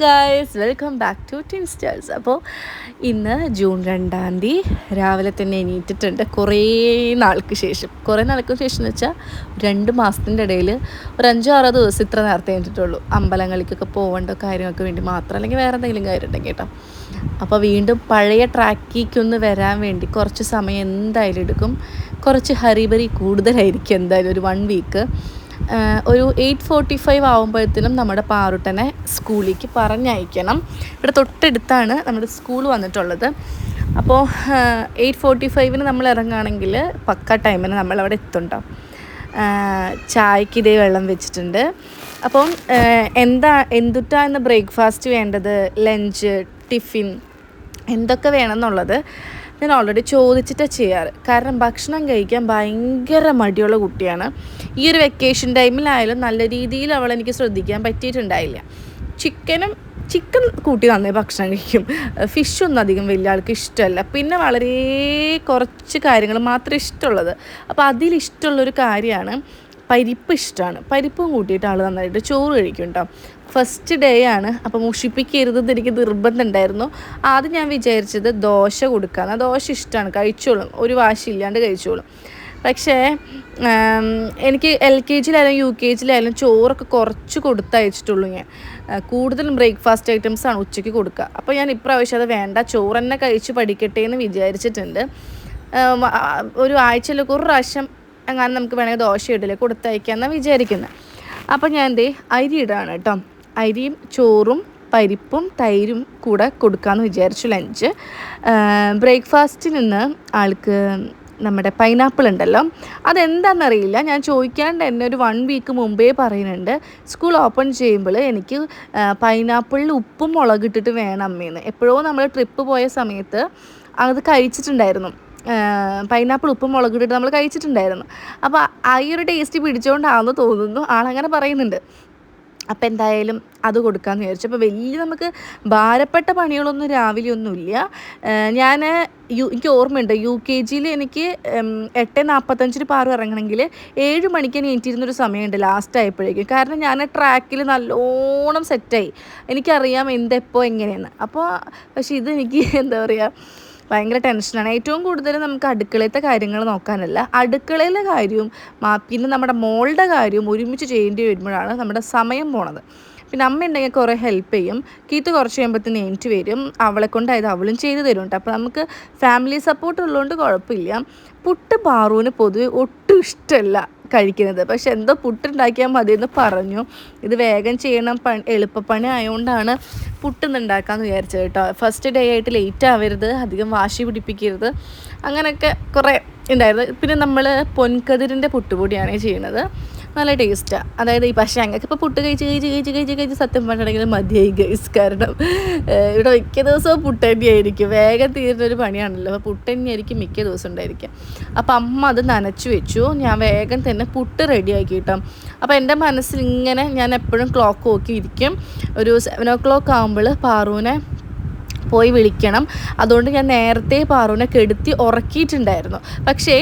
Guys welcome back to tin stars അപ്പോൾ ഇന്ന് June രണ്ടാം തീയതി. രാവിലെ തന്നെ എണീറ്റിട്ടുണ്ട്. കുറേ നാൾക്ക് ശേഷം. കുറേ നാൾക്ക് ശേഷം എന്ന് വെച്ചാൽ രണ്ട് മാസത്തിന്റെ ഇടയിൽ ഒരു അഞ്ചോ ആറോ ദിവസം ഇത്ര നേരത്തെ എണീറ്റിട്ടുള്ളൂ. അമ്പലങ്ങളിലേക്കൊക്കെ പോകേണ്ട കാര്യങ്ങൾക്ക് വേണ്ടി മാത്രം. അല്ലെങ്കിൽ വേറെ എന്തെങ്കിലും കാര്യം ഉണ്ടെങ്കിൽ കേട്ടോ. അപ്പോൾ വീണ്ടും പഴയ ട്രാക്കിലേക്കൊന്ന് വരാൻ വേണ്ടി കുറച്ച് സമയം എന്തായാലും എടുക്കും. കുറച്ച് ഹറിബറി കൂടുതലായിരിക്കും എന്തായാലും ഒരു വൺ വീക്ക് ഒരു എയ്റ്റ് ഫോർട്ടി ഫൈവ് ആകുമ്പോഴത്തേനും നമ്മുടെ പാറുട്ടനെ സ്കൂളിലേക്ക് പറഞ്ഞയക്കണം. ഇവിടെ തൊട്ടടുത്താണ് നമ്മുടെ സ്കൂൾ വന്നിട്ടുള്ളത്. അപ്പോൾ എയ്റ്റ് ഫോർട്ടി ഫൈവിന് നമ്മൾ ഇറങ്ങുകയാണെങ്കിൽ പക്ക ടൈമിന് നമ്മൾ അവിടെ എത്തുണ്ടാവും ചായക്ക് ഇതേ വെള്ളം വെച്ചിട്ടുണ്ട്. അപ്പം എന്താ എന്തുട്ടാ ഇന്ന് ബ്രേക്ക്ഫാസ്റ്റ് വേണ്ടത്? ലഞ്ച് ടിഫിൻ എന്തൊക്കെ വേണമെന്നുള്ളത് ഞാൻ ഓൾറെഡി ചോദിച്ചിട്ടാണ് ചെയ്യാറ്. കാരണം ഭക്ഷണം കഴിക്കാൻ ഭയങ്കര മടിയുള്ള കുട്ടിയാണ്. ഈ ഒരു വെക്കേഷൻ ടൈമിലായാലും നല്ല രീതിയിൽ അവൾ എനിക്ക് ശ്രദ്ധിക്കാൻ പറ്റിയിട്ടുണ്ടായില്ല. ചിക്കനും ചിക്കൻ കൂട്ടി നന്നായി ഭക്ഷണം കഴിക്കും. ഫിഷൊന്നും അധികം വലിയ ആൾക്ക് ഇഷ്ടമല്ല. പിന്നെ വളരെ കുറച്ച് കാര്യങ്ങൾ മാത്രമേ ഇഷ്ടമുള്ളത്. അപ്പോൾ അതിലിഷ്ടമുള്ളൊരു കാര്യമാണ് പരിപ്പ് ഇഷ്ടമാണ്. പരിപ്പും കൂട്ടിയിട്ട് ആൾ നന്നായിട്ട് ചോറ് കഴിക്കും കേട്ടോ ഫസ്റ്റ് ഡേ ആണ്. അപ്പം മുഷിപ്പിക്കരുതെന്ന് എനിക്ക് നിർബന്ധമുണ്ടായിരുന്നു ആദ്യം ഞാൻ വിചാരിച്ചത് ദോശ കൊടുക്കാമെന്ന് ദോശ ഇഷ്ടമാണ് കഴിച്ചോളും. ഒരു വാശി ഇല്ലാണ്ട് കഴിച്ചോളും. പക്ഷേ എനിക്ക് എൽ കെ ജിയിലായാലും യു കെ ജിയിലായാലും ചോറൊക്കെ കുറച്ച് കൊടുത്തയച്ചിട്ടുള്ളൂ ഞാൻ. കൂടുതലും ബ്രേക്ക്ഫാസ്റ്റ് ഐറ്റംസാണ് ഉച്ചയ്ക്ക് കൊടുക്കുക. അപ്പോൾ ഞാൻ ഇപ്രാവശ്യം അത് വേണ്ട ചോറ് തന്നെ കഴിച്ച് പഠിക്കട്ടെ എന്ന് വിചാരിച്ചിട്ടുണ്ട്. ഒരു ആഴ്ചയിലൊക്കെ ഒരു പ്രാവശ്യം അങ്ങനെ നമുക്ക് വേണമെങ്കിൽ ദോശ ഇടലേ കൊടുത്തയക്കാമെന്നാണ് വിചാരിക്കുന്നത് അപ്പോൾ ഞാൻ എന്തേ അരി ഇടാണ് കേട്ടോ. അരിയും ചോറും പരിപ്പും തൈരും കൂടെ കൊടുക്കാമെന്ന് വിചാരിച്ചു ലഞ്ച് ബ്രേക്ക്ഫാസ്റ്റിൽ നിന്ന് ആൾക്ക് നമ്മുടെ പൈനാപ്പിൾ ഉണ്ടല്ലോ. അതെന്താണെന്നറിയില്ല ഞാൻ ചോദിക്കാണ്ട് എന്നെ ഒരു വൺ വീക്ക് മുമ്പേ പറയുന്നുണ്ട്. സ്കൂൾ ഓപ്പൺ ചെയ്യുമ്പോൾ എനിക്ക് പൈനാപ്പിളിൽ ഉപ്പും മുളകിട്ടിട്ട് വേണം അമ്മേന്ന്. എപ്പോഴോ നമ്മൾ ട്രിപ്പ് പോയ സമയത്ത് അത് കഴിച്ചിട്ടുണ്ടായിരുന്നു. പൈനാപ്പിൾ ഉപ്പും മുളകിട്ടിട്ട് നമ്മൾ കഴിച്ചിട്ടുണ്ടായിരുന്നു. അപ്പോൾ ആ ഈ ഒരു ടേസ്റ്റ് പിടിച്ചുകൊണ്ടാണെന്ന് തോന്നുന്നു. ആളങ്ങനെ പറയുന്നുണ്ട്. അപ്പോൾ എന്തായാലും അത് കൊടുക്കാമെന്ന് വിചാരിച്ചു. അപ്പോൾ വലിയ നമുക്ക് ഭാരപ്പെട്ട പണികളൊന്നും രാവിലെ ഒന്നുമില്ല. ഞാൻ യു എനിക്ക് ഓർമ്മയുണ്ട് യു കെ ജിയിൽ എനിക്ക് എട്ട് നാൽപ്പത്തഞ്ചിന് പാറു ഇറങ്ങണമെങ്കിൽ ഏഴ് മണിക്ക് എണീറ്റിരുന്നൊരു സമയമുണ്ട് ലാസ്റ്റ് ആയപ്പോഴേക്കും. കാരണം ഞാൻ ട്രാക്കിൽ നല്ലോണം സെറ്റായി എനിക്കറിയാം എന്തെപ്പോൾ എങ്ങനെയെന്ന്. അപ്പോൾ പക്ഷേ ഇതെനിക്ക് എന്താ പറയുക ഭയങ്കര ടെൻഷനാണ്. ഏറ്റവും കൂടുതൽ നമുക്ക് അടുക്കളയിലത്തെ കാര്യങ്ങൾ നോക്കാനല്ല അടുക്കളയിലെ കാര്യവും പിന്നെ നമ്മുടെ മോളുടെ കാര്യവും ഒരുമിച്ച് ചെയ്യേണ്ടി വരുമ്പോഴാണ് നമ്മുടെ സമയം പോണത്. പിന്നെ അമ്മ ഉണ്ടെങ്കിൽ കുറേ ഹെൽപ്പ് ചെയ്യും. കീത്ത് കുറച്ച് കഴിയുമ്പോഴത്തേന് എനിക്ക് വരും. അവളെ കൊണ്ടായത് അവളും ചെയ്തു തരുന്നുണ്ട്. അപ്പോൾ നമുക്ക് ഫാമിലി സപ്പോർട്ട് ഉള്ളതുകൊണ്ട് കുഴപ്പമില്ല. പുട്ട് പാറുവിന് പൊതുവെ ഒട്ടും ഇഷ്ടമല്ല കഴിക്കുന്നത്. പക്ഷെ എന്തോ പുട്ടുണ്ടാക്കിയാൽ എന്ന് പറഞ്ഞു. ഇത് വേഗം ചെയ്യണം. പണി എളുപ്പപ്പണി ആയതുകൊണ്ടാണ് പുട്ടൊന്നും ഉണ്ടാക്കാമെന്ന് വിചാരിച്ചത് കേട്ടോ. ഫസ്റ്റ് ഡേ ആയിട്ട് ലേറ്റ് ആവരുത്. അധികം വാശി പിടിപ്പിക്കരുത്. അങ്ങനെയൊക്കെ കുറേ ഉണ്ടായിരുന്നു. പിന്നെ നമ്മൾ പൊൻകതിരിന്റെ പുട്ടുപൊടിയാണ് ചെയ്യുന്നത്. നല്ല ടേസ്റ്റാണ് അതായത് ഈ പക്ഷേ ഞങ്ങൾക്ക് ഇപ്പോൾ പുട്ട് കഴിച്ച് കഴിച്ച് കഴിച്ച് കഴിച്ച് കഴിച്ച് സത്യം പറഞ്ഞിട്ടുണ്ടെങ്കിൽ മതിയായി ഗൈസ് കാരണം ഇവിടെ മിക്ക ദിവസവും പുട്ട് തന്നെയായിരിക്കും. വേഗം തീരുന്നൊരു പണിയാണല്ലോ. അപ്പോൾ പുട്ട് തന്നെയായിരിക്കും മിക്ക ദിവസം ഉണ്ടായിരിക്കുക. അപ്പോൾ അമ്മ അത് നനച്ചു വെച്ചു. ഞാൻ വേഗം തന്നെ പുട്ട് റെഡിയാക്കി കിട്ടും അപ്പോൾ എന്റെ മനസ്സിൽ ഇങ്ങനെ ഞാൻ എപ്പോഴും ക്ലോക്ക് നോക്കി ഇരിക്കും ഒരു സെവൻ ഓ ക്ലോക്ക് ആകുമ്പോൾ പാറുവിനെ പോയി വിളിക്കണം. അതുകൊണ്ട് ഞാൻ നേരത്തെ പാറുവിനെ കെടുത്തി ഉറക്കിയിട്ടുണ്ടായിരുന്നു. പക്ഷേ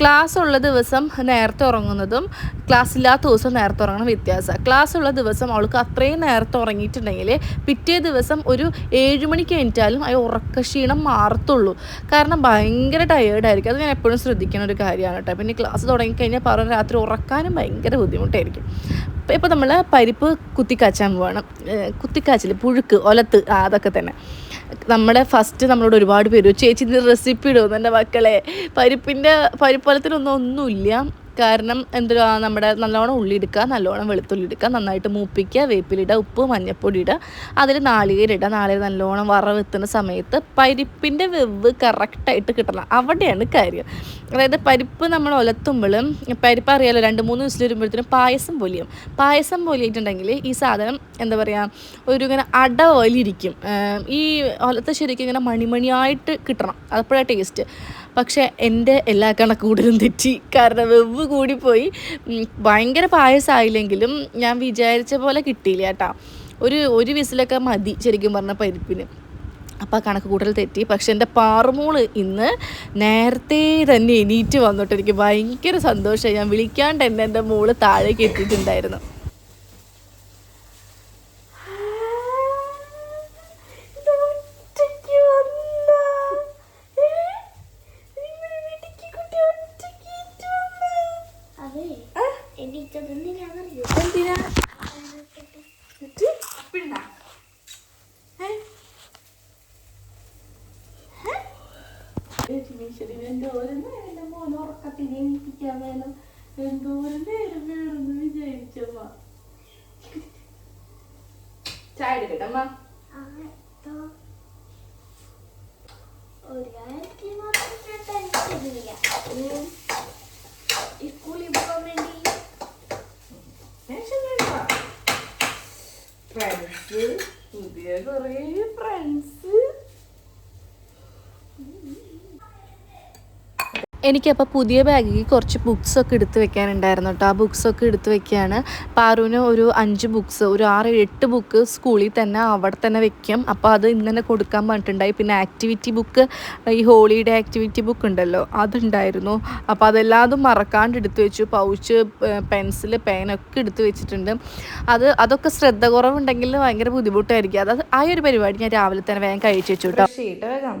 ക്ലാസ് ഉള്ള ദിവസം നേരത്തെ ഉറങ്ങുന്നതും ക്ലാസ് ഇല്ലാത്ത ദിവസം നേരത്തെ ഉറങ്ങണം വ്യത്യാസമാണ്. ക്ലാസ് ഉള്ള ദിവസം അവൾക്ക് അത്രയും നേരത്തെ ഉറങ്ങിയിട്ടുണ്ടെങ്കിൽ പിറ്റേ ദിവസം ഒരു ഏഴ് മണിക്ക് കഴിഞ്ഞാലും ആ ഉറക്കക്ഷീണം മാറത്തുള്ളൂ. കാരണം ഭയങ്കര ടയേർഡായിരിക്കും അത് ഞാൻ എപ്പോഴും ശ്രദ്ധിക്കുന്ന ഒരു കാര്യമാണ് കേട്ടോ. പിന്നെ ക്ലാസ് തുടങ്ങിക്കഴിഞ്ഞാൽ പാറു രാത്രി ഉറക്കാനും ഭയങ്കര ബുദ്ധിമുട്ടായിരിക്കും. ഇപ്പോൾ നമ്മൾ പരിപ്പ് കുത്തിക്കാച്ചാൻ പോകണം കുത്തിക്കാച്ചിൽ പുഴുക്ക് ഒലത്ത് അതൊക്കെ തന്നെ. നമ്മുടെ ഫസ്റ്റ് നമ്മളോട് ഒരുപാട് പേര് ചേച്ചി റെസിപ്പി ഇടുമെന്ന് എന്റെ മക്കളെ. പരിപ്പിന്റെ പരിപ്പലത്തിനൊന്നും ഒന്നുമില്ല. കാരണം എന്തുവാ നമ്മുടെ നല്ലോണം ഉള്ളി എടുക്കുക നല്ലോണം വെളുത്തുള്ളി എടുക്കുക നന്നായിട്ട് മൂപ്പിക്കുക വേപ്പിലിടുക ഉപ്പ് മഞ്ഞപ്പൊടി ഇടുക അതിൽ നാളികേരിടുക നാളികേര നല്ലോണം വറവെത്തുന്ന സമയത്ത് പരിപ്പിന്റെ വെവ് കറക്റ്റായിട്ട് കിട്ടണം. അവിടെയാണ് കാര്യം. അതായത് പരിപ്പ് നമ്മൾ ഒലത്തുമ്പോൾ പരിപ്പ് അറിയാലോ രണ്ട് മൂന്ന് ദിവസം വരുമ്പോഴത്തേനും പായസം പൊലിയും. പായസം പൊലിയിട്ടുണ്ടെങ്കിൽ ഈ സാധനം എന്താ പറയുക ഒരു ഇങ്ങനെ അട പോലിരിക്കും ഈ ഒലത്ത് ശരിക്കും ഇങ്ങനെ മണിമണിയായിട്ട് കിട്ടണം. അപ്പോഴാണ് ടേസ്റ്റ് പക്ഷേ എന്റെ എല്ലാ കണക്കൂടലും തെറ്റി. കാരണം വെവ് കൂടിപ്പോയി. ഭയങ്കര പായസമായില്ലെങ്കിലും ഞാൻ വിചാരിച്ച പോലെ കിട്ടിയില്ല കേട്ടോ. ഒരു ഒരു വിസിലൊക്കെ മതി ശരിക്കും പറഞ്ഞ പരിപ്പിന്. അപ്പോൾ കണക്ക് കൂട്ടൽ തെറ്റി. പക്ഷെ എന്റെ പാറുമോൾ ഇന്ന് നേരത്തെ തന്നെ എണീറ്റ് വന്നിട്ട് എനിക്ക് ഭയങ്കര സന്തോഷമായി. ഞാൻ വിളിക്കാണ്ട് തന്നെ എന്റെ മോൾ താഴേക്ക് എത്തിയിട്ടുണ്ടായിരുന്നു. എന്തിനാ? പിണ്ട മോനെ എന്തോരം നേരം വേണമെന്ന് വിചാരിച്ചമ്മ. ചായ എടുക്കട്ടമ്മ എനിക്കപ്പോൾ പുതിയ ബാഗിൽ കുറച്ച് ബുക്സൊക്കെ എടുത്ത് വെക്കാനുണ്ടായിരുന്നു കേട്ടോ ആ ബുക്സൊക്കെ എടുത്ത് വെക്കുകയാണ് പാറുവിന് ഒരു അഞ്ച് ബുക്സ് ഒരു ആറ് എട്ട് ബുക്ക് സ്കൂളിൽ തന്നെ അവിടെ തന്നെ വെക്കും. അപ്പോൾ അത് ഇന്ന് തന്നെ കൊടുക്കാൻ പറഞ്ഞിട്ടുണ്ടായി. പിന്നെ ആക്ടിവിറ്റി ബുക്ക് ഈ ഹോളിഡേ ആക്ടിവിറ്റി ബുക്ക് ഉണ്ടല്ലോ അതുണ്ടായിരുന്നു. അപ്പോൾ അതെല്ലാതും മറക്കാണ്ട് എടുത്ത് വെച്ചു. പൗച്ച് പെൻസിൽ പേനൊക്കെ എടുത്ത് വെച്ചിട്ടുണ്ട്. അത് അതൊക്കെ ശ്രദ്ധ കുറവുണ്ടെങ്കിൽ ഭയങ്കര ബുദ്ധിമുട്ടായിരിക്കും. അത് ആ ഒരു പരിപാടി ഞാൻ രാവിലെ തന്നെ വേഗം കഴിച്ചു വെച്ചു കേട്ടോ വേഗം.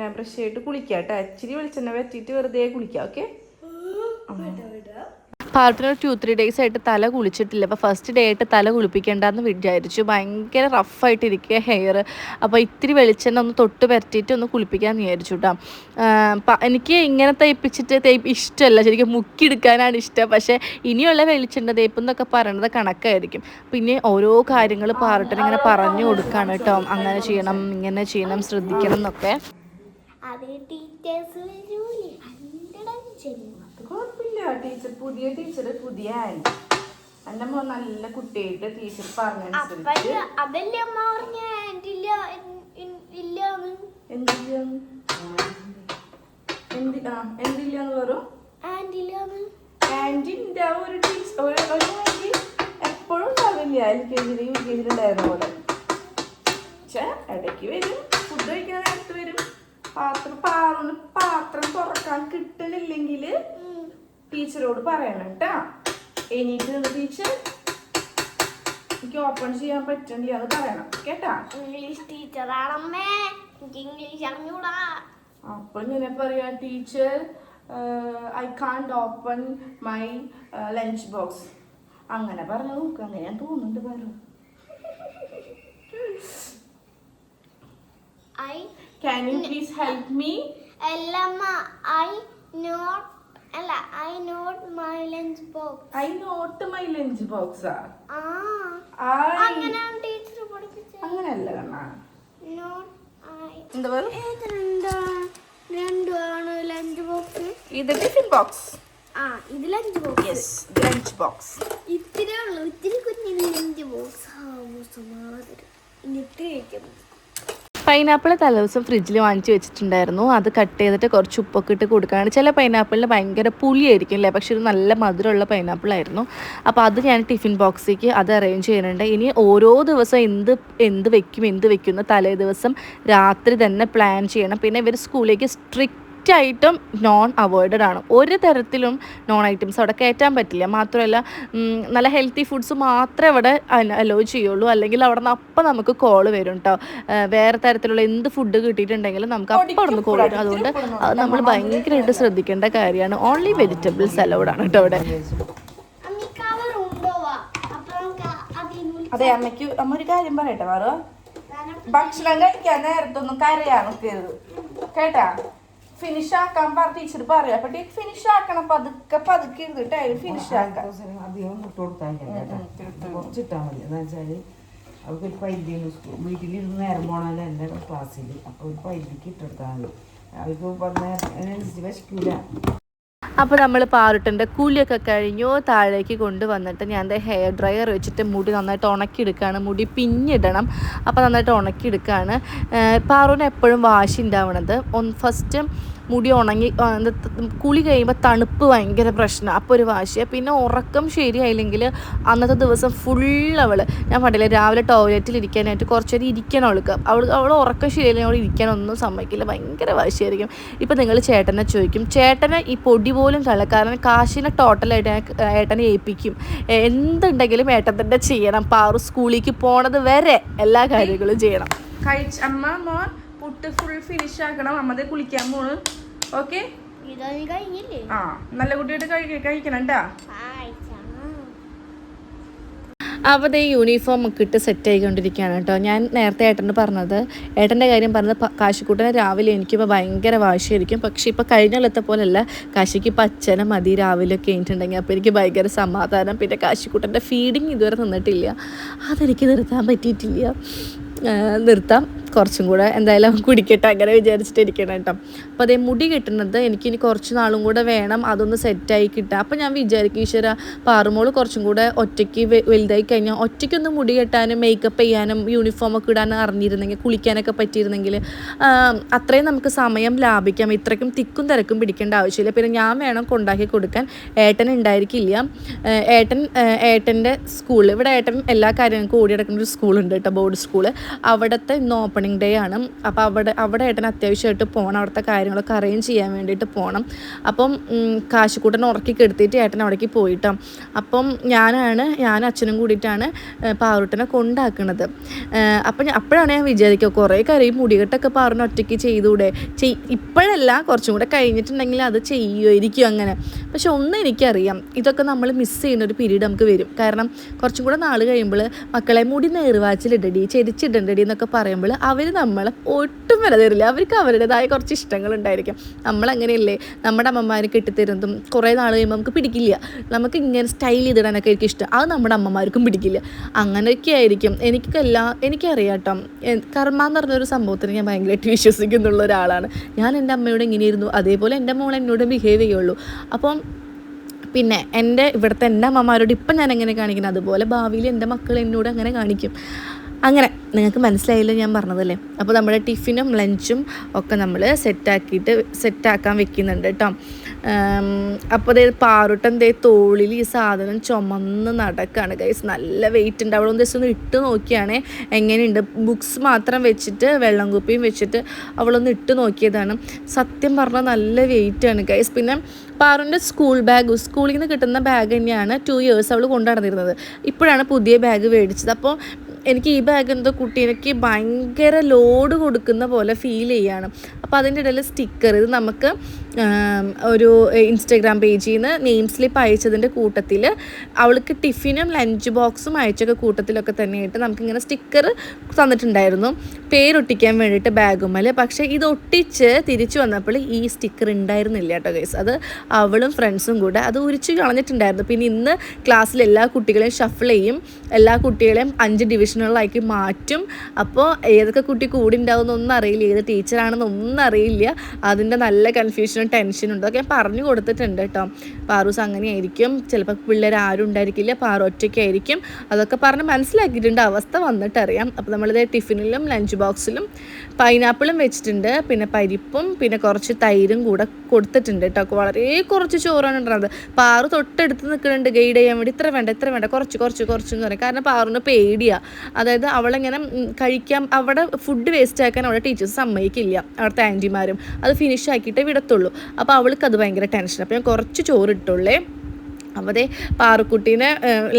ഞാൻ ബ്രഷ് ചെയ്തിട്ട് കുളിക്കാം കേട്ടോ ഇച്ചിരി വെളിച്ചെണ്ണ പറ്റിയിട്ട് വെറുതെ കുളിക്കാം ഓക്കെ ഒരു ടു ത്രീ ഡേയ്സ് ആയിട്ട് തല കുളിച്ചിട്ടില്ല. അപ്പോൾ ഫസ്റ്റ് ഡേ ആയിട്ട് തല കുളിപ്പിക്കേണ്ടെന്ന് വിചാരിച്ചു. ഭയങ്കര റഫായിട്ട് ഇരിക്കുക ഹെയർ അപ്പോൾ ഇത്തിരി വെളിച്ചെണ്ണ ഒന്ന് തൊട്ട് പരറ്റിയിട്ട് ഒന്ന് കുളിപ്പിക്കാമെന്ന് വിചാരിച്ചു കേട്ടോ എനിക്ക് ഇങ്ങനെ തേപ്പിച്ചിട്ട് തേപ്പ് ഇഷ്ടമല്ല ശരിക്കും മുക്കിയെടുക്കാനാണ് ഇഷ്ടം. പക്ഷേ ഇനിയുള്ള വെളിച്ചെണ്ണ തേപ്പ് എന്നൊക്കെ പറയണത് കണക്കായിരിക്കും. പിന്നെ ഓരോ കാര്യങ്ങൾ പാർട്ടിന് ഇങ്ങനെ പറഞ്ഞു കൊടുക്കുകയാണ് കേട്ടോ അങ്ങനെ ചെയ്യണം ഇങ്ങനെ ചെയ്യണം ശ്രദ്ധിക്കണം എന്നൊക്കെ. ടീച്ചേഴ്സ് കുഴപ്പമില്ല ടീച്ചർ പുതിയ ടീച്ചർ പുതിയ എന്റെ മോൻ നല്ല കുട്ടിയായിട്ട് ടീച്ചർ പറഞ്ഞനുസരിച്ച്. അതല്ലേ അമ്മ പറഞ്ഞ? ഇല്ല എന്തില്ല പറയും ഉണ്ടാവും ഒരു ടീച്ചർ ഒരു എപ്പോഴും ഉണ്ടാവില്ല. എൽ കെ ജിയിൽ യു കെ ജിയിൽ ഉണ്ടായിരുന്ന പോലെ. പക്ഷെ ഇടയ്ക്ക് വരും. ഫുഡ് കഴിക്കാൻ നേരത്ത് വരും. പാത്രം പാറുന്ന പാത്രം തുറക്കാൻ കിട്ടണില്ലെങ്കിൽ ടീച്ചറോട് പറയണം കേട്ടാ. എനിക്ക് നിന്ന് ടീച്ചർ എനിക്ക് ഓപ്പൺ ചെയ്യാൻ പറ്റണില്ല എന്ന് പറയണം കേട്ടാ. ഇംഗ്ലീഷ് ടീച്ചറാണമ്മേ എനിക്ക് ഇംഗ്ലീഷ് അറിഞ്ഞൂടാ. അപ്പൊ ഇങ്ങനെ പറയാ teacher I can't open my lunch box അങ്ങനെ പറഞ്ഞു നോക്ക് അങ്ങനെ ഞാൻ തോന്നുന്നുണ്ട് പറഞ്ഞു I can you please help me അല്ലമ്മ ഐ നോട്ട് അല്ല I not my lunch box I not my lunch ബോക്സാ ആ? അങ്ങനെയാണ് ടീച്ചർ പഠിപ്പിച്ചത്. അങ്ങനെയല്ല കണ്ണാ. എന്താ രണ്ടാണ് ലഞ്ച് ബോക്സ് ഇത് ടിഫിൻ ബോക്സ് ആ ഇത് lunch box yes lunch box ഇത്തിരി ഉള്ളു ഇത്തിരി കുഞ്ഞിന് ലഞ്ച് ബോക്സ് ഇനി ഇത്തിരി കഴിക്കണം പൈനാപ്പിൾ തലേദിവസം ഫ്രിഡ്ജിൽ വാങ്ങിച്ച് വെച്ചിട്ടുണ്ടായിരുന്നു. അത് കട്ട് ചെയ്തിട്ട് കുറച്ച് ഉപ്പൊക്കെ ഇട്ട് കൊടുക്കുകയാണ് ചില പൈനാപ്പിളിന് ഭയങ്കര പുളിയായിരിക്കും അല്ലേ പക്ഷെ ഇത് നല്ല മധുരമുള്ള പൈനാപ്പിളായിരുന്നു അപ്പോൾ അത് ഞാൻ ടിഫിൻ ബോക്സിലേക്ക് അത് അറേഞ്ച് ചെയ്യുന്നുണ്ട്. ഇനി ഓരോ ദിവസം എന്ത് എന്ത് വെക്കും എന്ത് വെക്കുന്ന തലേ ദിവസം രാത്രി തന്നെ പ്ലാൻ ചെയ്യണം. പിന്നെ ഇവർ സ്കൂളിലേക്ക് സ്ട്രിക്റ്റ് ആയിട്ടും നോൺ അവോയ്ഡഡ് ആണ്. ഒരു തരത്തിലും നോൺ ഐറ്റംസ് അവിടെ കയറ്റാൻ പറ്റില്ല. മാത്രമല്ല നല്ല ഹെൽത്തി ഫുഡ്സ് മാത്രമേ അവിടെ അലോ ചെയ്യുള്ളൂ. അല്ലെങ്കിൽ അവിടെ നിന്ന് അപ്പം നമുക്ക് കോൾ വരും കേട്ടോ വേറെ തരത്തിലുള്ള എന്ത് ഫുഡ് കിട്ടിയിട്ടുണ്ടെങ്കിലും നമുക്ക് അപ്പം അവിടെ നിന്ന് കോൾ വരും. അതുകൊണ്ട് അത് നമ്മൾ ഭയങ്കരമായിട്ട് ശ്രദ്ധിക്കേണ്ട കാര്യമാണ്. ഓൺലി വെജിറ്റബിൾസ് അലോഡ് ആണ് കേട്ടോ അവിടെ. അതെ അമ്മയ്ക്ക് അമ്മ ഒരു കാര്യം പറയട്ടെ വേറെ ഭക്ഷണം കഴിക്കാൻ നേരത്തൊന്നും കരയാൻ നിൽക്കരുത് കേട്ടാ? ഫിനിഷ് ആക്കാൻ പറ ടീച്ചർ പറയും. അപ്പൊ ടീച്ചർ ഫിനിഷ് ആക്കണം പതുക്കെ പതുക്കെ ഇരുന്നിട്ട് ഫിനിഷ് ആക്കാം. അധികം മുട്ട കൊടുത്താൽ കുറച്ചിട്ടാൽ മതി. എന്താ വെച്ചാൽ അവർക്ക് ഒരു പൈതി വീട്ടിലിരുന്ന് നേരം പോണല്ലോ എന്റെ ക്ലാസ്സിൽ അപ്പോൾ ഒരു പൈതിക്ക് ഇട്ടെടുത്താൽ മതി. അവർക്ക് പറഞ്ഞ അതിനനുസരിച്ച് വിശക്കൂല. അപ്പോൾ നമ്മൾ പാറുട്ടന്റെ കൂലിയൊക്കെ കഴിഞ്ഞു താഴേക്ക് കൊണ്ടുവന്നിട്ട് ഞാൻ ദേ ഹെയർ ഡ്രയർ വെച്ചിട്ട് മുടി നന്നായിട്ട് ഉണക്കിയെടുക്കുകയാണ്. മുടി പിന്നിടണം. അപ്പോൾ നന്നായിട്ട് ഉണക്കിയെടുക്കുകയാണ്. പാറുവിന് എപ്പോഴും വാശി ഉണ്ടാവണത് ഒന്ന് ഫസ്റ്റ് മുടി ഉണങ്ങി കുളി കഴിയുമ്പോൾ തണുപ്പ് ഭയങ്കര പ്രശ്നം. അപ്പോൾ ഒരു വാശിയാണ് പിന്നെ ഉറക്കം ശരിയായില്ലെങ്കിൽ അന്നത്തെ ദിവസം ഫുൾ അവൾ ഞാൻ പറഞ്ഞില്ലേ രാവിലെ ടോയ്ലറ്റിൽ ഇരിക്കാനായിട്ട് കുറച്ച് നേരം ഇരിക്കണം അവൾക്ക്. അവൾ അവൾ ഉറക്കം ശരിയായില്ലെങ്കിൽ അവൾ ഇരിക്കാനൊന്നും സമ്മതിക്കില്ല. ഭയങ്കര വാശിയായിരിക്കും. ഇപ്പം നിങ്ങൾ ചേട്ടനെ ചോദിക്കും. ചേട്ടനെ ഈ പൊടി പോലും കള കാരണം കാശിനെ ടോട്ടലായിട്ട് ഏട്ടനെ ഏൽപ്പിക്കും. എന്തുണ്ടെങ്കിലും ഏട്ടൻ തന്നെ ചെയ്യണം. പാറു സ്കൂളിലേക്ക് പോണത് വരെ എല്ലാ കാര്യങ്ങളും ചെയ്യണം. കഴിച്ച് അമ്മ മോൻ പുട്ട് ഫുൾ ഫിനിഷ് ആക്കണം. അമ്മതെ കുളിക്കാൻ പോണ്. ഓക്കെ ആ നല്ല കുട്ടിയായിട്ട് കഴിക്കണം കേട്ടാ ആയിച്ചാ അപ്പോൾ ഈ യൂണിഫോം ഒക്കെ ഇട്ട് സെറ്റ് ആയിക്കൊണ്ടിരിക്കുകയാണ് കേട്ടോ ഞാൻ നേരത്തെ ഏട്ടനോട് പറഞ്ഞത് ഏട്ടന്റെ കാര്യം പറഞ്ഞത് കാശിക്കൂട്ടനെ രാവിലെ എനിക്കിപ്പോൾ ഭയങ്കര വാശിയായിരിക്കും. പക്ഷേ ഇപ്പോൾ കഴിഞ്ഞ കൊല്ലത്തെ പോലെയല്ല കാശിക്ക് ഇപ്പോൾ അച്ഛനെ മതി രാവിലെ ഒക്കെ കഴിഞ്ഞിട്ടുണ്ടെങ്കിൽ അപ്പോൾ എനിക്ക് ഭയങ്കര സമാധാനം. പിന്നെ കാശിക്കൂട്ടന്റെ ഫീഡിങ് ഇതുവരെ നിന്നിട്ടില്ല. അതെനിക്ക് നിർത്താൻ പറ്റിയിട്ടില്ല. നിർത്താം. കുറച്ചും കൂടെ എന്തായാലും കുടിക്കട്ടെ അങ്ങനെ വിചാരിച്ചിട്ട് ഇരിക്കണം കേട്ടോ. അപ്പോൾ അതേ മുടി കിട്ടുന്നത് എനിക്കിനി കുറച്ച് നാളും കൂടെ വേണം അതൊന്ന് സെറ്റായി കിട്ടുക അപ്പോൾ ഞാൻ വിചാരിക്കും ഈശ്വര പാറുമോൾ കുറച്ചും കൂടെ ഒറ്റയ്ക്ക് വലുതായി കഴിഞ്ഞാൽ ഒറ്റയ്ക്കൊന്ന് മുടി കെട്ടാനും മേക്കപ്പ് ചെയ്യാനും യൂണിഫോം ഒക്കെ ഇടാനും അറിഞ്ഞിരുന്നെങ്കിൽ കുളിക്കാനൊക്കെ പറ്റിയിരുന്നെങ്കിൽ അത്രയും നമുക്ക് സമയം ലാഭിക്കാം. ഇത്രയ്ക്കും തിക്കും തിരക്കും പിടിക്കേണ്ട ആവശ്യമില്ല. പിന്നെ ഞാൻ വേണം കൊണ്ടാക്കി കൊടുക്കാൻ. ഏട്ടൻ ഉണ്ടായിരിക്കില്ല. ഏട്ടൻ ഏട്ടന്റെ സ്കൂളിൽ ഇവിടെ ഏട്ടൻ എല്ലാ കാര്യങ്ങൾക്കും ഓടി നടക്കുന്ന ഒരു സ്കൂളുണ്ട് കേട്ടോ ബോർഡ് സ്കൂൾ. അവിടുത്തെ ഇന്ന് ഓപ്പണിംഗ് ഡേ ആണ്. അപ്പോൾ അവിടെ അവിടെ ഏട്ടൻ അത്യാവശ്യമായിട്ട് പോകണം അവിടുത്തെ കാര്യങ്ങളൊക്കെ അറേഞ്ച് ചെയ്യാൻ വേണ്ടിയിട്ട് പോകണം അപ്പം കാശിക്കൂട്ടൻ ഉറക്കി കെടുത്തിയിട്ട് ഏട്ടൻ അവിടേക്ക് പോയിട്ടോ. അപ്പം ഞാനാണ് ഞാനും അച്ഛനും കൂടിയിട്ടാണ് പാറുട്ടനെ കൊണ്ടാക്കുന്നത് അപ്പം അപ്പോഴാണ് ഞാൻ വിചാരിക്കുക കുറേ കാര്യം മുടികെട്ടൊക്കെ പാറുന്ന ഒറ്റയ്ക്ക് ചെയ്തുകൂടെ ചെയ് ഇപ്പോഴല്ല കുറച്ചും കൂടെ കഴിഞ്ഞിട്ടുണ്ടെങ്കിൽ അത് ചെയ്യുമായിരിക്കും അങ്ങനെ. പക്ഷെ ഒന്ന് എനിക്കറിയാം ഇതൊക്കെ നമ്മൾ മിസ് ചെയ്യുന്ന ഒരു പീരീഡ് നമുക്ക് വരും. കാരണം കുറച്ചും കൂടെ നാൾ കഴിയുമ്പോൾ മക്കളെ മുടി നേർവാച്ചിലിടടി ചെരിച്ചിടണ്ടടി എന്നൊക്കെ പറയുമ്പോൾ അവർ നമ്മളെ ഒട്ടും വില തരില്ല അവർക്ക് അവരുടേതായ കുറച്ച് ഇഷ്ടങ്ങളുണ്ടായിരിക്കും. നമ്മളങ്ങനെയല്ലേ? നമ്മുടെ അമ്മമാർ കെട്ടിത്തരുന്നതും കുറേ നാൾ കഴിയുമ്പോൾ നമുക്ക് പിടിക്കില്ല. നമുക്ക് ഇങ്ങനെ സ്റ്റൈൽ ചെയ്തിടാനൊക്കെ എനിക്ക് ഇഷ്ടം. അത് നമ്മുടെ അമ്മമാർക്കും പിടിക്കില്ല. അങ്ങനെയൊക്കെ ആയിരിക്കും. എനിക്കെല്ലാം എനിക്കറിയാം കേട്ടോ കർമ്മ എന്ന് പറഞ്ഞൊരു സംഭവത്തിന് ഞാൻ ഭയങ്കരമായിട്ട് വിശ്വസിക്കുന്നുള്ള ഒരാളാണ്. ഞാൻ എന്റെ അമ്മയോട് ഇങ്ങനെയായിരുന്നു അതേപോലെ എന്റെ മോൾ എന്നോട് ബിഹേവ് ചെയ്യുള്ളൂ. അപ്പം പിന്നെ എന്റെ ഇവിടുത്തെ എന്റെ അമ്മമാരോട് ഇപ്പം ഞാൻ എങ്ങനെ കാണിക്കുന്നത്? അതുപോലെ ഭാവിയിൽ എന്റെ മക്കൾ എന്നോട് അങ്ങനെ കാണിക്കും. അങ്ങനെ നിങ്ങൾക്ക് മനസ്സിലായില്ല ഞാൻ പറഞ്ഞതല്ലേ? അപ്പോൾ നമ്മുടെ ടിഫിനും ലഞ്ചും ഒക്കെ നമ്മൾ സെറ്റാക്കിയിട്ട് സെറ്റാക്കാൻ വെക്കുന്നുണ്ട് കേട്ടോ. അപ്പോൾ അതേ പാറുട്ടൻ ദേ തോളിൽ ഈ സാധനം ചുമന്ന് നടക്കുകയാണ് ഗൈസ് നല്ല വെയിറ്റ് ഉണ്ട്. അവളൊന്ന് ജസ്റ്റ് ഒന്ന് ഇട്ട് നോക്കിയാണ് എങ്ങനെയുണ്ട്. ബുക്സ് മാത്രം വെച്ചിട്ട് വെള്ളം കുപ്പിയും വെച്ചിട്ട് അവളൊന്ന് ഇട്ട് നോക്കിയതാണ്. സത്യം പറഞ്ഞാൽ നല്ല വെയിറ്റാണ് ഗൈസ് പിന്നെ പാറുന്റെ സ്കൂൾ ബാഗ് സ്കൂളിൽ നിന്ന് കിട്ടുന്ന ബാഗ് തന്നെയാണ് ടു ഇയേഴ്സ് അവൾ കൊണ്ടു നടന്നിരുന്നത് ഇപ്പോഴാണ് പുതിയ ബാഗ് മേടിച്ചത്. അപ്പോൾ എനിക്ക് ഈ ബാഗ് എന്തോ കുട്ടീനക്ക് ഭയങ്കര ലോഡ് കൊടുക്കുന്ന പോലെ ഫീൽ ചെയ്യാണ്. അപ്പോൾ അതിന്റെ ഇടയിൽ സ്റ്റിക്കർ ഇത് നമുക്ക് ഒരു ഇൻസ്റ്റഗ്രാം പേജിൽ നിന്ന് നെയിം സ്ലിപ്പ് അയച്ചതിന്റെ കൂട്ടത്തിൽ അവൾക്ക് ടിഫിനും ലഞ്ച് ബോക്സും അയച്ചൊക്കെ കൂട്ടത്തിലൊക്കെ തന്നെയായിട്ട് നമുക്കിങ്ങനെ സ്റ്റിക്കർ തന്നിട്ടുണ്ടായിരുന്നു. പേരൊട്ടിക്കാൻ വേണ്ടിയിട്ട് ബാഗുമ്മൽ പക്ഷേ ഇത് ഒട്ടിച്ച് തിരിച്ചു വന്നപ്പോൾ ഈ സ്റ്റിക്കർ ഉണ്ടായിരുന്നില്ല കേട്ടോ ഗൈസ് അത് അവളും ഫ്രണ്ട്സും കൂടെ അത് ഉരിച്ച് കളഞ്ഞിട്ടുണ്ടായിരുന്നു. പിന്നെ ഇന്ന് ക്ലാസ്സിൽ എല്ലാ കുട്ടികളെയും ഷഫിൾ ചെയ്യും. എല്ലാ കുട്ടികളെയും അഞ്ച് ഡിവിഷനുകളാക്കി മാറ്റും. അപ്പോൾ ഏതൊക്കെ കുട്ടി കൂടി ഉണ്ടാവുമെന്നൊന്നും അറിയില്ല. ഏത് ടീച്ചറാണെന്നൊന്നും അറിയില്ല. അതിന്റെ നല്ല കൺഫ്യൂഷനും ടെൻഷനും ഉണ്ട്. അതൊക്കെ ഞാൻ പറഞ്ഞു കൊടുത്തിട്ടുണ്ട് കേട്ടോ. പാറൂസ് അങ്ങനെയായിരിക്കും. ചിലപ്പോൾ പിള്ളേർ ആരും ഉണ്ടായിരിക്കില്ല. പാറു ഒറ്റയ്ക്കായിരിക്കും. അതൊക്കെ പറഞ്ഞ് മനസ്സിലാക്കിയിട്ടുണ്ട്. അവസ്ഥ വന്നിട്ടറിയാം. അപ്പോൾ നമ്മളിത് ടിഫിനിലും ലഞ്ച് ബോക്സിലും പൈനാപ്പിളും വെച്ചിട്ടുണ്ട്. പിന്നെ പരിപ്പും പിന്നെ കുറച്ച് തൈരും കൂടെ കൊടുത്തിട്ടുണ്ട് കേട്ടോ. വളരെ കുറച്ച് ചോറാണ് ഉണ്ടാകുന്നത് പാറു തൊട്ടടുത്ത് നിൽക്കുന്നുണ്ട്. ഗൈഡ് ചെയ്യാൻ വേണ്ടി. ഇത്ര വേണ്ട ഇത്ര വേണ്ട. കുറച്ച് കുറച്ച് കുറച്ച് എന്ന് പറയും. കാരണം പാറുവിന് പേടിയാണ് അതായത് അവളിങ്ങനെ കഴിക്കാൻ അവിടെ ഫുഡ് വേസ്റ്റ് ആക്കാൻ അവിടെ ടീച്ചേഴ്സ് സമ്മതിക്കില്ല. അവിടുത്തെ ആന്റിമാരും അത് ഫിനിഷ് ആക്കിയിട്ടേ വിടത്തുള്ളൂ. അപ്പോൾ അവൾക്ക് അത് ഭയങ്കര ടെൻഷൻ അപ്പോൾ ഞാൻ കുറച്ച് ചോറ് ഇട്ടുള്ളേ. അപ്പോൾ അതേ പാറുക്കുട്ടീനെ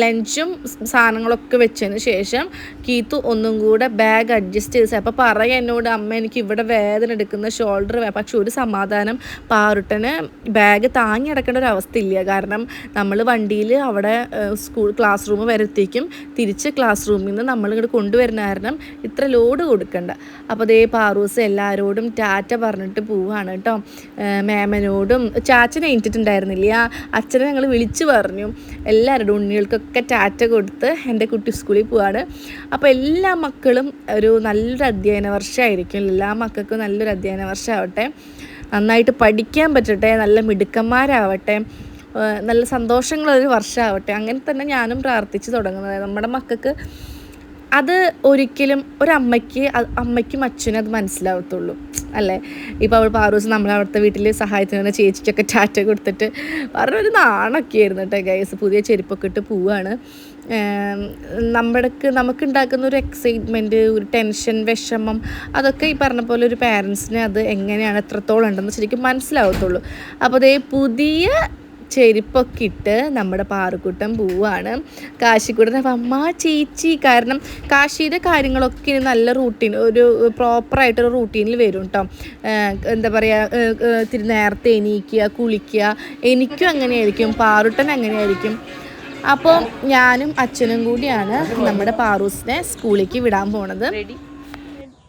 ലഞ്ചും സാധനങ്ങളൊക്കെ വെച്ചതിന് ശേഷം കീത്തു ഒന്നും കൂടെ ബാഗ് അഡ്ജസ്റ്റ് ചെയ്ത് അപ്പോൾ പറയാം എന്നോട് അമ്മ എനിക്ക് ഇവിടെ വേദന എടുക്കുന്ന ഷോൾഡർ പക്ഷെ ഒരു സമാധാനം പാറുട്ടന് ബാഗ് താങ്ങി അടക്കേണ്ട ഒരു അവസ്ഥ ഇല്ല കാരണം നമ്മൾ വണ്ടിയിൽ അവിടെ സ്കൂൾ ക്ലാസ് റൂം വരത്തേക്കും തിരിച്ച് ക്ലാസ് റൂമിൽ നിന്ന് നമ്മൾ ഇങ്ങോട്ട് കൊണ്ടുവരുന്ന കാരണം ഇത്ര ലോഡ് കൊടുക്കണ്ട. അപ്പോൾ അതേ പാറൂസ് എല്ലാവരോടും ടാറ്റ പറഞ്ഞിട്ട് പോവുകയാണ് കേട്ടോ. മേമനോടും ചാച്ചനെ ഏറ്റിട്ടുണ്ടായിരുന്നില്ല അച്ഛനെ ഞങ്ങൾ വിളിച്ചു പറഞ്ഞു. എല്ലാവരുടെ ഉണ്ണികൾക്കൊക്കെ ടാറ്റ കൊടുത്ത് എന്റെ കുട്ടി സ്കൂളിൽ പോവാണ്. അപ്പോൾ എല്ലാ മക്കളും ഒരു നല്ലൊരു അധ്യയന വർഷമായിരിക്കും. എല്ലാ മക്കൾക്കും നല്ലൊരു അധ്യയന വർഷമാവട്ടെ. നന്നായിട്ട് പഠിക്കാൻ പറ്റട്ടെ. നല്ല മിടുക്കന്മാരാവട്ടെ. നല്ല സന്തോഷങ്ങളൊരു വർഷമാവട്ടെ. അങ്ങനെ തന്നെ ഞാനും പ്രാർത്ഥിച്ച് തുടങ്ങുന്നത്. നമ്മുടെ മക്കൾക്ക് അത് ഒരിക്കലും ഒരമ്മയ്ക്ക് അമ്മയ്ക്കും അച്ഛനും അത് മനസ്സിലാവത്തുള്ളൂ. അല്ലേ? ഇപ്പോൾ അവൾ പാറൂസ് നമ്മളെ അവിടുത്തെ വീട്ടിൽ സഹായത്തിന് വന്ന ചേച്ചിക്കൊക്കെ ടാറ്റ കൊടുത്തിട്ട് പറഞ്ഞൊരു നാണൊക്കെ ആയിരുന്നു കേട്ടോ ഗൈസ് പുതിയ ചെരുപ്പൊക്കെ ഇട്ട് പോവാണ്. നമ്മുടെക്ക് നമുക്കുണ്ടാക്കുന്ന ഒരു എക്സൈറ്റ്മെന്റ് ഒരു ടെൻഷൻ വിഷമം അതൊക്കെ ഈ പറഞ്ഞ പോലെ ഒരു പാരൻസിന് അത് എങ്ങനെയാണ് എത്രത്തോളം ഉണ്ടെന്ന് ശരിക്കും മനസ്സിലാവത്തുള്ളൂ. അപ്പോൾ അതേ പുതിയ ചെരുപ്പൊക്കെ ഇട്ട് നമ്മുടെ പാറക്കൂട്ടം പോവാണ് കാശിക്കുട്ടൻ അമ്മ ചേച്ചി കാരണം കാശിയുടെ കാര്യങ്ങളൊക്കെ നല്ല റൂട്ടീൻ ഒരു പ്രോപ്പറായിട്ടൊരു റൂട്ടീനിൽ വരും കേട്ടോ എന്താ പറയുക ഇത്തിരി നേരത്തെ എണീക്കുക കുളിക്കുക. എനിക്കും അങ്ങനെയായിരിക്കും പാറുട്ടൻ അങ്ങനെയായിരിക്കും. അപ്പോൾ ഞാനും അച്ഛനും കൂടിയാണ് നമ്മുടെ പാറൂസിനെ സ്കൂളിലേക്ക് വിടാൻ പോണത്. റെഡി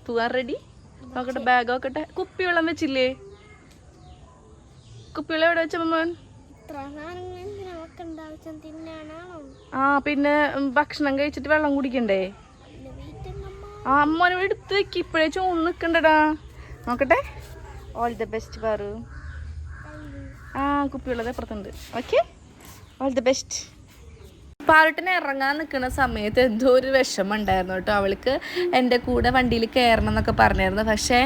പോവാൻ റെഡി നോക്കട്ടെ ബാഗ് നോക്കട്ടെ കുപ്പിവെള്ളം വെച്ചില്ലേ? കുപ്പിവെള്ളം എവിടെ വെച്ച ആ പിന്നെ ഭക്ഷണം കഴിച്ചിട്ട് വെള്ളം കുടിക്കണ്ടേ? ആ അമ്മനെ എടുത്ത് വെക്ക്. ഇപ്പോഴേ ചോന്ന് നിൽക്കണ്ടടാ നോക്കട്ടെ. All the best Paru. ആ കുപ്പിയുള്ളത് അപ്പുറത്തുണ്ട്. ഓക്കെ ഓൾ ദ ബെസ്റ്റ് പാറട്ടിന് ഇറങ്ങാൻ നിൽക്കുന്ന സമയത്ത് എന്തോ ഒരു വിഷമം ഉണ്ടായിരുന്നു കേട്ടോ. അവൾക്ക് എന്റെ കൂടെ വണ്ടിയിൽ കയറണം എന്നൊക്കെ പറഞ്ഞായിരുന്നു പക്ഷേ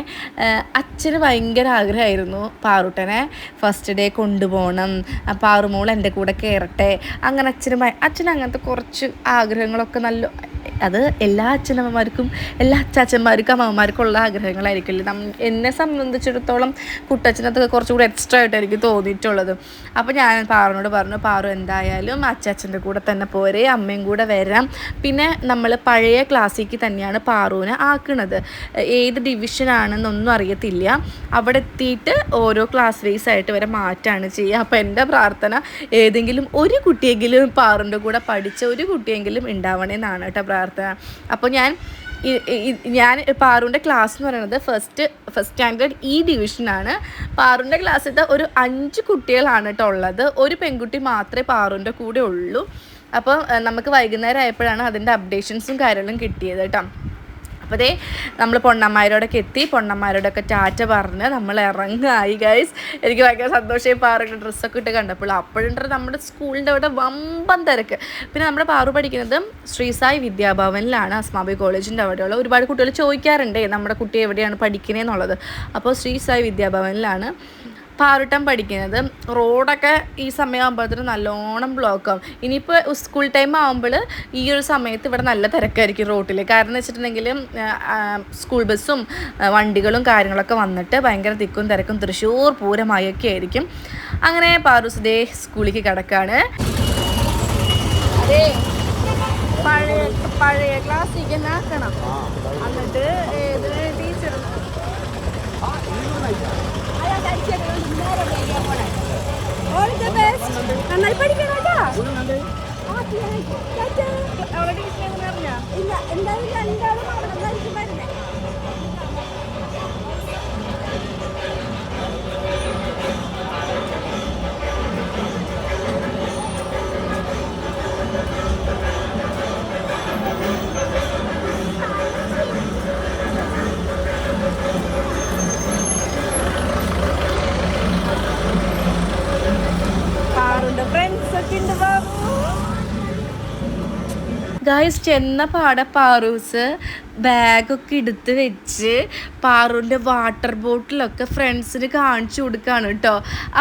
അച്ഛന് ഭയങ്കര ആഗ്രഹമായിരുന്നു പാറുട്ടനെ ഫസ്റ്റ് ഡേ കൊണ്ടുപോകണം. പാറുമോൾ എന്റെ കൂടെ കയറട്ടെ. അങ്ങനെ അച്ഛന് അച്ഛൻ അങ്ങനത്തെ കുറച്ച് ആഗ്രഹങ്ങളൊക്കെ നല്ല അത് എല്ലാ അച്ഛനമ്മമാർക്കും എല്ലാ അച്ചാച്ചന്മാർക്കും അമ്മമാർക്കും ഉള്ള ആഗ്രഹങ്ങളായിരിക്കില്ലേ നം എന്നെ സംബന്ധിച്ചിടത്തോളം കുട്ടച്ഛനത്തൊക്കെ കുറച്ചുകൂടി എക്സ്ട്രാ ആയിട്ട് എനിക്ക് തോന്നിയിട്ടുള്ളത്. അപ്പോൾ ഞാൻ പാറുനോട് പറഞ്ഞു പാറു എന്തായാലും അച്ചാച്ചന്റെ കൂടെ തന്നെ പോരെ അമ്മയും കൂടെ വരാം. പിന്നെ നമ്മൾ പഴയ ക്ലാസ്സിലേക്ക് തന്നെയാണ് പാറുവിനെ ആക്കുന്നത് ഏത് ഡിവിഷനാണെന്നൊന്നും അറിയത്തില്ല. അവിടെ എത്തിയിട്ട് ഓരോ ക്ലാസ് വൈസ് ആയിട്ട് വരെ മാറ്റാണ് ചെയ്യുക. അപ്പോൾ എന്റെ പ്രാർത്ഥന ഏതെങ്കിലും ഒരു കുട്ടിയെങ്കിലും പാറുന്റെ കൂടെ പഠിച്ച ഒരു കുട്ടിയെങ്കിലും ഉണ്ടാവണമെന്നാണ് കേട്ടോ അപ്പോൾ ഞാൻ ഞാൻ പാറുവിന്റെ ക്ലാസ് എന്ന് പറയുന്നത് ഫസ്റ്റ് ഫസ്റ്റ് സ്റ്റാൻഡേർഡ് ഈ ഡിവിഷനാണ് പാറുവിന്റെ ക്ലാസ്സിൽ ഒരു അഞ്ച് കുട്ടികളാണ് കേട്ടോ ഉള്ളത്. ഒരു പെൺകുട്ടി മാത്രമേ പാറുവിന്റെ കൂടെ ഉള്ളൂ. അപ്പോൾ നമുക്ക് വൈകുന്നേരം ആയപ്പോഴാണ് അതിന്റെ അപ്ഡേഷൻസും കാര്യങ്ങളും കിട്ടിയത് കേട്ടോ അപ്പോൾ ദേ നമ്മൾ പൊണ്ണന്മാരോടൊക്കെ എത്തി. പൊണ്ണന്മാരോടൊക്കെ ടാറ്റ പറഞ്ഞ് നമ്മൾ ഇറങ്ങായി ഗൈസ് എനിക്ക് ഭയങ്കര സന്തോഷമായി പാറുടെ ഡ്രസ്സൊക്കെ ഇട്ട് കണ്ടപ്പോൾ അപ്പോഴുണ്ട് നമ്മുടെ സ്കൂളിന്റെ അവിടെ വമ്പൻ തിരക്ക്. പിന്നെ നമ്മുടെ പാറു പഠിക്കുന്നത് ശ്രീസായി വിദ്യാഭവനിലാണ് അസ്മാബി കോളേജിന്റെ അവിടെയുള്ള. ഒരുപാട് കുട്ടികൾ ചോദിക്കാറുണ്ട് നമ്മുടെ കുട്ടി എവിടെയാണ് പഠിക്കുന്നത് എന്നുള്ളത്. അപ്പോൾ ശ്രീസായി വിദ്യാഭവനിലാണ്. പാറുട്ടം പഠിക്കുന്നത്. റോഡൊക്കെ ഈ സമയമാകുമ്പോഴത്തേനും നല്ലോണം ബ്ലോക്ക് ആവും. ഇനിയിപ്പോൾ സ്കൂൾ ടൈം ആകുമ്പോൾ ഈ ഒരു സമയത്ത് ഇവിടെ നല്ല തിരക്കായിരിക്കും റോട്ടിൽ കാരണം എന്ന് വെച്ചിട്ടുണ്ടെങ്കിൽ സ്കൂൾ ബസ്സും വണ്ടികളും കാര്യങ്ങളൊക്കെ വന്നിട്ട് ഭയങ്കര തിക്കും തിരക്കും തൃശ്ശൂർ പൂരമായൊക്കെ ആയിരിക്കും. അങ്ങനെ പാറു ദേ സ്കൂളിലേക്ക് കിടക്കാണ്. അതെ പഴയ പഴയ ക്ലാസ്സിലേക്ക് ആക്കണം. എന്നിട്ട് ഏത് നന്നായി പഠിക്കണം കേട്ടോ. അവളെ ടീച്ചർ എങ്ങനെ അറിഞ്ഞാ ഇല്ല എന്തായാലും രണ്ടാളും ഗായ്സ് ചെന്ന പാടെ പാറൂസ് ബാഗൊക്കെ എടുത്ത് വെച്ച് പാറുവിന്റെ വാട്ടർ ബോട്ടിലൊക്കെ ഫ്രണ്ട്സിന് കാണിച്ചു കൊടുക്കുകയാണ് കേട്ടോ.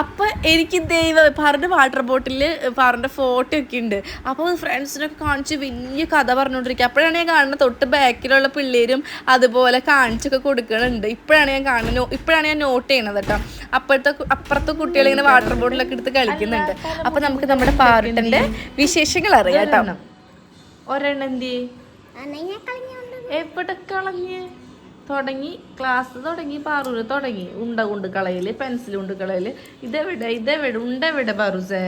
അപ്പം എനിക്ക് ദൈവം പാറുന്റെ വാട്ടർ ബോട്ടിൽ പാറുന്റെ ഫോട്ടോ ഒക്കെ ഉണ്ട്. അപ്പോൾ ഫ്രണ്ട്സിനൊക്കെ കാണിച്ച് വലിയ കഥ പറഞ്ഞുകൊണ്ടിരിക്കുക. അപ്പോഴാണ് ഞാൻ കാണുന്നത് തൊട്ട് ബാക്കിലുള്ള പിള്ളേരും അതുപോലെ കാണിച്ചൊക്കെ കൊടുക്കുന്നുണ്ട് ഇപ്പോഴാണ് ഞാൻ കാണുന്നത് ഇപ്പോഴാണ് ഞാൻ നോട്ട് ചെയ്യണത് കേട്ടോ. അപ്പോഴത്തെ അപ്പുറത്തെ കുട്ടികൾ ഇങ്ങനെ വാട്ടർ ബോട്ടിലൊക്കെ എടുത്ത് കളിക്കുന്നുണ്ട്. അപ്പോൾ നമുക്ക് നമ്മുടെ പാറുട്ടന്റെ വിശേഷങ്ങൾ അറിയാം കേട്ടോ. ഒരെണ്ണം എന്തി എവിടെ കളഞ്ഞ്? തുടങ്ങി ക്ലാസ് തുടങ്ങി പാറൂര് തുടങ്ങി. ഉണ്ട കൊണ്ട് കളയൽ പെൻസിൽ കൊണ്ട് കളയൽ. ഇതെവിടെ ഇതെവിടെ ഉണ്ടെവിടെ പാറൂസേ?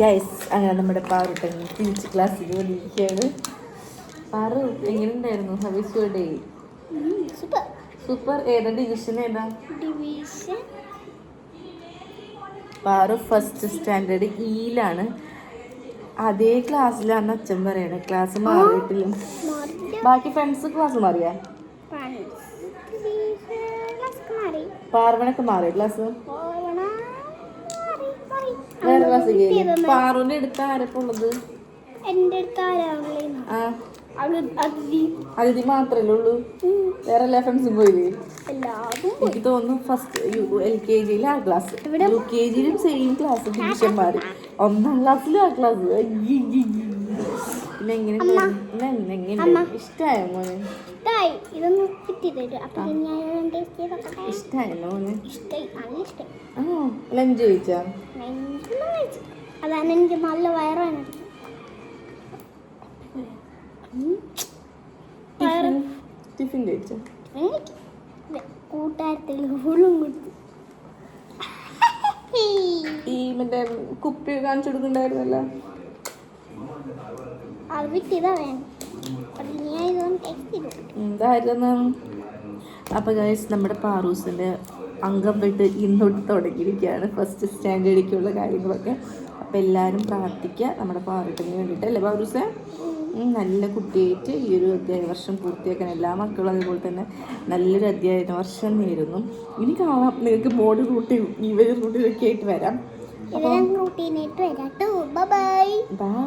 ഗൈസ് അങ്ങനെ നമ്മുടെ പാറുട്ടൻ തിരിച്ച് ക്ലാസ്സിൽ വന്നിരിക്കുകയാണ്. പാറു എങ്ങനെയുണ്ടായിരുന്നു? ഹവിസ് സൂപ്പർ സൂപ്പർ ഏതാ ഡിവിഷൻ ഏതാ? ഡിവിഷൻ പാറു ഫസ്റ്റ് സ്റ്റാൻഡേർഡ് ഇയിലാണ് അതേ ക്ലാസ്സിലാണ് അച്ഛൻ പറയണേ. ക്ലാസ് മാറിയിട്ടില്ല. ബാക്കി ഫ്രണ്ട്സ് ക്ലാസ് മാറിയാ? പാർവണൊക്കെ മാറി ക്ലാസ് വേറെ ക്ലാസ് പാറുവിന്റെ അടുത്ത് ആരൊക്കെ ഉള്ളത്? എന്റെ അടുത്ത് അതിഥി. മാത്രല്ലേ ഉള്ളൂ? വേറെ എല്ലാ ഫ്രണ്ട്സും പോയില്ലേ? എനിക്ക് തോന്നുന്നു ഫസ്റ്റ് എൽ കെ ജിയിൽ ആ ക്ലാസ് യു കെ ജിയിലും സെയിം ക്ലാസ് ഡിവിഷൻ മാറി ഒന്നാം ക്ലാസ്സിലും ആ ക്ലാസ് പിന്നെ എങ്ങനെ എങ്ങനെ ഇഷ്ടമായോ മോനെ? ഇഷ്ടമായോ മോനെ. ലഞ്ച് കഴിച്ചാ അതാണ് എനിക്ക് നല്ല വയറാണ് ടിഫിൻ കഴിച്ചാ? കൂട്ടുകാരത്തിൽ ഫുള്ളും കൊടുത്തു. ഈ മറ്റേ കുപ്പി കാണിച്ചു കൊടുക്കണ്ടായിരുന്നല്ലോ എന്തായിരുന്നു? അപ്പോൾ ഗൈസ് നമ്മുടെ പാറൂസിന്റെ അംഗം വിട്ട് ഇന്നോട്ട് തുടങ്ങിയിരിക്കുകയാണ്. ഫസ്റ്റ് സ്റ്റാൻഡേർഡിലേക്കുള്ള കാര്യങ്ങളൊക്കെ. അപ്പോൾ എല്ലാവരും പ്രാർത്ഥിക്കുക നമ്മുടെ പാറൂട്ടിന് വേണ്ടിയിട്ട് അല്ലേ പാറൂസേ? നല്ല കുട്ടിയായിട്ട് ഈ ഒരു അധ്യയന വർഷം പൂർത്തിയാക്കാൻ എല്ലാ മക്കളും അതുപോലെ തന്നെ നല്ലൊരു അധ്യയന വർഷം നേരുന്നു. ഇനി കാണാം. നിങ്ങൾക്ക് മോഡ് റൂട്ടിയും ഇവർ റൂട്ടിലൊക്കെ ആയിട്ട് വരാം. Bye bye